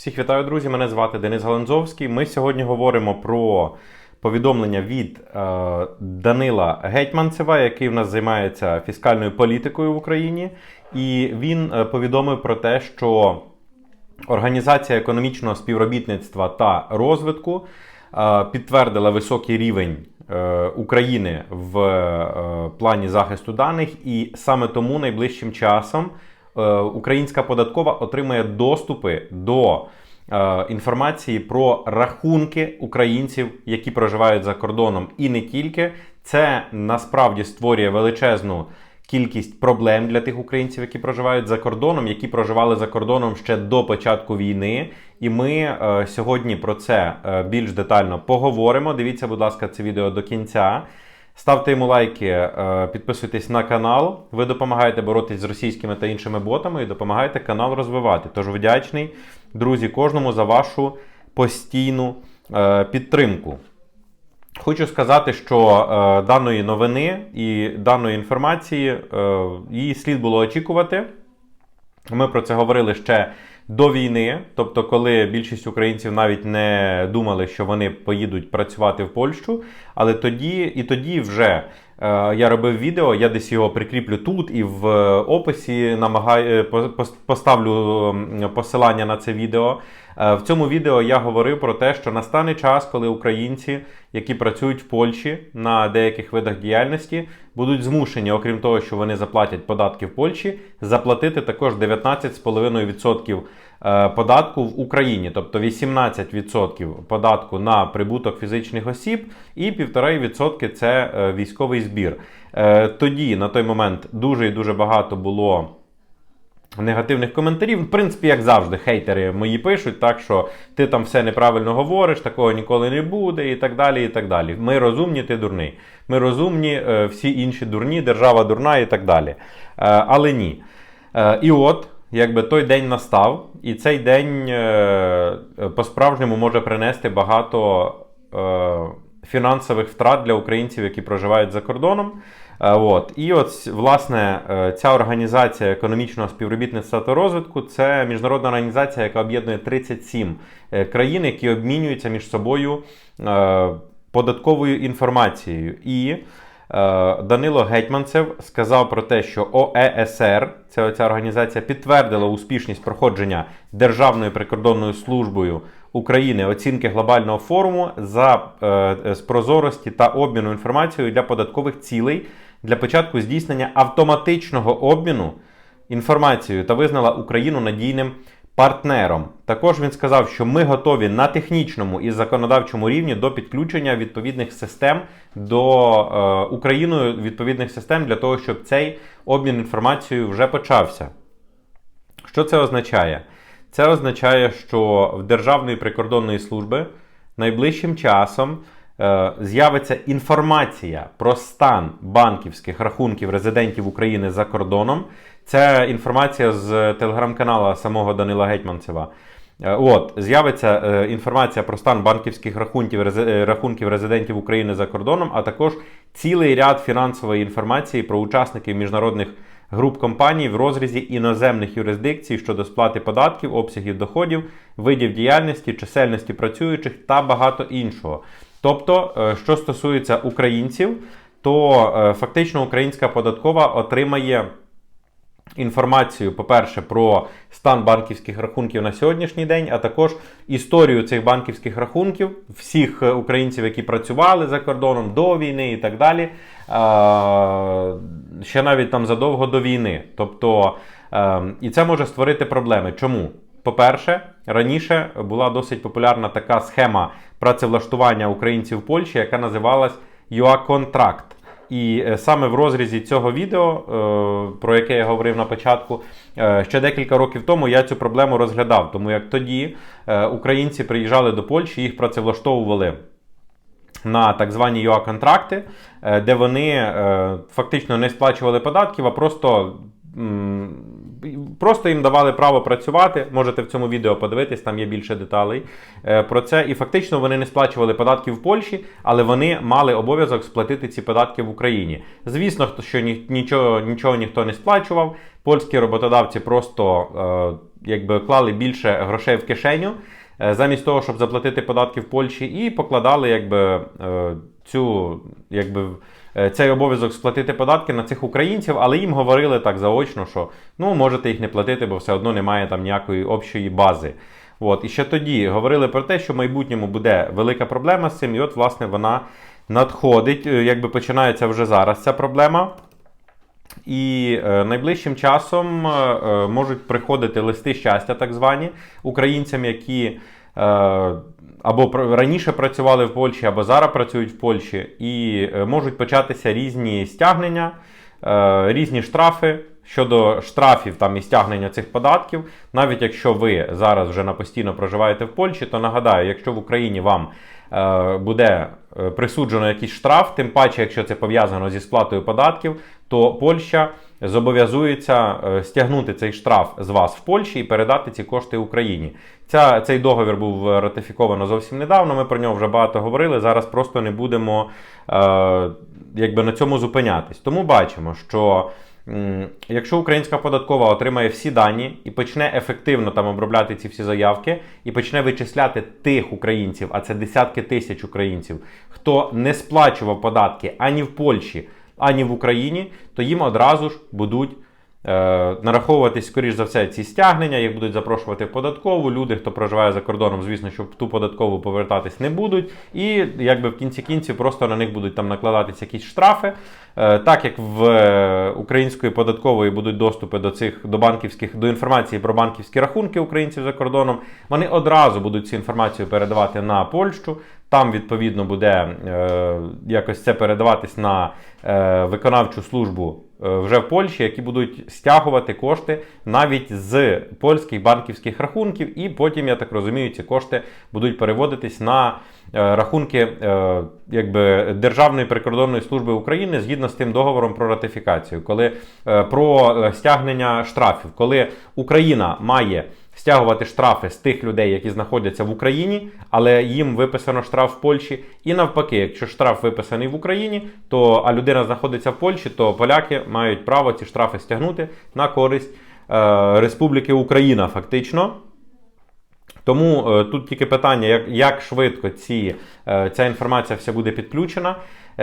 Всіх вітаю, друзі! Мене звати Денис Галанзовський. Ми сьогодні говоримо про повідомлення від е, Данила Гетьманцева, який в нас займається фіскальною політикою в Україні. І він е, повідомив про те, що Організація економічного співробітництва та розвитку е, підтвердила високий рівень е, України в е, плані захисту даних, і саме тому найближчим часом українська податкова отримає доступи до е, інформації про рахунки українців, які проживають за кордоном, і не тільки. Це насправді створює величезну кількість проблем для тих українців, які проживають за кордоном, які проживали за кордоном ще до початку війни. І ми е, сьогодні про це е, більш детально поговоримо. Дивіться, будь ласка, це відео до кінця. Ставте йому лайки, е, підписуйтесь на канал. Ви допомагаєте боротись з російськими та іншими ботами і допомагаєте канал розвивати. Тож вдячний, друзі, кожному за вашу постійну е, підтримку. Хочу сказати, що е, даної новини і даної інформації її слід було очікувати. Ми про це говорили ще до війни, тобто, коли більшість українців навіть не думали, що вони поїдуть працювати в Польщу. Але тоді і тоді вже я робив відео, я десь його прикріплю тут і в описі намагаю, поставлю посилання на це відео. Е, В цьому відео я говорив про те, що настане час, коли українці, які працюють в Польщі на деяких видах діяльності, будуть змушені, окрім того, що вони заплатять податки в Польщі, заплатити також 19,5% е, податку в Україні, тобто 18% податку на прибуток фізичних осіб, і 1,5% це е, військовий збір. Е, Тоді на той момент дуже і дуже багато було негативних коментарів. В принципі, як завжди, хейтери мої пишуть, так що ти там все неправильно говориш, такого ніколи не буде, і так далі. і так далі. Ми розумні, ти дурний. Ми розумні, е, всі інші дурні, держава дурна і так далі. Е, Але ні. Е, І от. Якби той день настав, і цей день е, по-справжньому може принести багато е, фінансових втрат для українців, які проживають за кордоном. Е, От. І от, власне, ця організація економічного співробітництва та розвитку це міжнародна організація, яка об'єднує 37 е, країн, які обмінюються між собою податковою інформацією. І Данило Гетьманцев сказав про те, що ОЕСР, це оця організація, підтвердила успішність проходження Державною прикордонною службою України оцінки глобального форуму за е, з прозорості та обміну інформацією для податкових цілей для початку здійснення автоматичного обміну інформацією та визнала Україну надійним партнером. Також він сказав, що ми готові на технічному і законодавчому рівні до підключення відповідних систем до е, Україною відповідних систем для того, щоб цей обмін інформацією вже почався. Що це означає? Це означає, що в Державної прикордонної служби найближчим часом з'явиться інформація про стан банківських рахунків резидентів України за кордоном. Це інформація з телеграм-канала самого Данила Гетьманцева. Е, От, з'явиться е, інформація про стан банківських рахунків, е, рахунків резидентів України за кордоном, а також цілий ряд фінансової інформації про учасників міжнародних груп компаній в розрізі іноземних юрисдикцій щодо сплати податків, обсягів доходів, видів діяльності, чисельності працюючих та багато іншого. Тобто, е, що стосується українців, то е, фактично українська податкова отримає інформацію, по-перше, про стан банківських рахунків на сьогоднішній день, а також історію цих банківських рахунків, всіх е, українців, які працювали за кордоном до війни і так далі. Ще навіть там задовго до війни. Тобто, е, і це може створити проблеми. Чому? По-перше, раніше була досить популярна така схема працевлаштування українців в Польщі, яка називалась ЮА-контракт. І е, саме в розрізі цього відео, е, про яке я говорив на початку, е, ще декілька років тому я цю проблему розглядав. Тому як тоді українці приїжджали до Польщі, їх працевлаштовували на так звані ЮА-контракти, де вони фактично не сплачували податків, а просто. Просто їм давали право працювати. Можете в цьому відео подивитись, там є більше деталей е, про це. І фактично вони не сплачували податки в Польщі, але вони мали обов'язок сплатити ці податки в Україні. Звісно, що ні- нічого, нічого ніхто не сплачував. Польські роботодавці просто якби клали більше грошей в кишеню, е, замість того, щоб заплатити податки в Польщі, і покладали якби, е, цю, якби, е, цей обов'язок сплатити податки на цих українців, але їм говорили так заочно, що ну можете їх не платити, бо все одно немає там ніякої общої бази. От, і ще тоді говорили про те, що в майбутньому буде велика проблема з цим, і от, власне, вона надходить, е, якби починається вже зараз ця проблема. І е, найближчим часом е, е, можуть приходити листи щастя, так звані, українцям, які або раніше працювали в Польщі, або зараз працюють в Польщі, і можуть початися різні стягнення, різні штрафи. Щодо штрафів там і стягнення цих податків, навіть якщо ви зараз вже на постійно проживаєте в Польщі, то нагадаю, якщо в Україні вам е, буде присуджено якийсь штраф, тим паче, якщо це пов'язано зі сплатою податків, то Польща зобов'язується е, стягнути цей штраф з вас в Польщі і передати ці кошти Україні. Ця, цей договір був ратифіковано зовсім недавно. Ми про нього вже багато говорили. Зараз просто не будемо е, якби на цьому зупинятись. Тому бачимо, що. Якщо українська податкова отримає всі дані і почне ефективно там обробляти ці всі заявки, і почне вичисляти тих українців, а це десятки тисяч українців, хто не сплачував податки ані в Польщі, ані в Україні, то їм одразу ж будуть нараховуватись, скоріш за все, ці стягнення, їх будуть запрошувати в податкову. Люди, хто проживає за кордоном, звісно, що в ту податкову повертатись не будуть. І якби в кінці кінців просто на них будуть там накладатися якісь штрафи. Е, Так як в е, української податкової будуть доступи до цих до банківських до інформації про банківські рахунки українців за кордоном, вони одразу будуть цю інформацію передавати на Польщу. Там відповідно буде е, якось це передаватись на е, виконавчу службу е, вже в Польщі, які будуть стягувати кошти навіть з польських банківських рахунків, і потім, я так розумію, ці кошти будуть переводитись на е, рахунки е, якби Державної прикордонної служби України згідно з тим договором про ратифікацію, коли е, про е, стягнення штрафів, коли Україна має стягувати штрафи з тих людей, які знаходяться в Україні, але їм виписано штраф в Польщі. І навпаки, якщо штраф виписаний в Україні, то а людина знаходиться в Польщі, то поляки мають право ці штрафи стягнути на користь е, Республіки Україна, фактично. Тому е, тут тільки питання, як, як швидко ці, е, ця інформація вся буде підключена,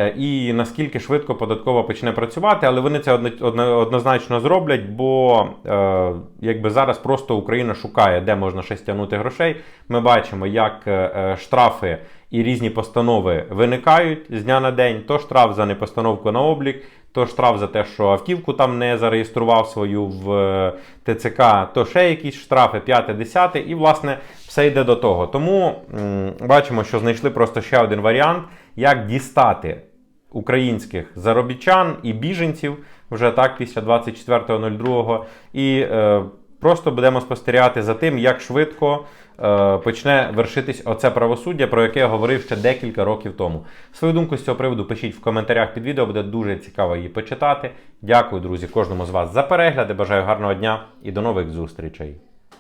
і наскільки швидко податкова почне працювати, але вони це одно, одно- однозначно зроблять, бо е, якби зараз просто Україна шукає, де можна ще стягнути грошей. Ми бачимо, як е, е, штрафи і різні постанови виникають з дня на день. То штраф за непостановку на облік, то штраф за те, що автівку там не зареєстрував свою в е, ТЦК, то ще якісь штрафи, п'яте, десяте, і власне все йде до того. Тому м, бачимо, що знайшли просто ще один варіант, як дістати українських заробітчан і біженців вже так після 24.02. І е, просто будемо спостерігати за тим, як швидко е, почне вершитись оце правосуддя, про яке я говорив ще декілька років тому. Свою думку з цього приводу пишіть в коментарях під відео, буде дуже цікаво її почитати. Дякую, друзі, кожному з вас за перегляди. Бажаю гарного дня і до нових зустрічей.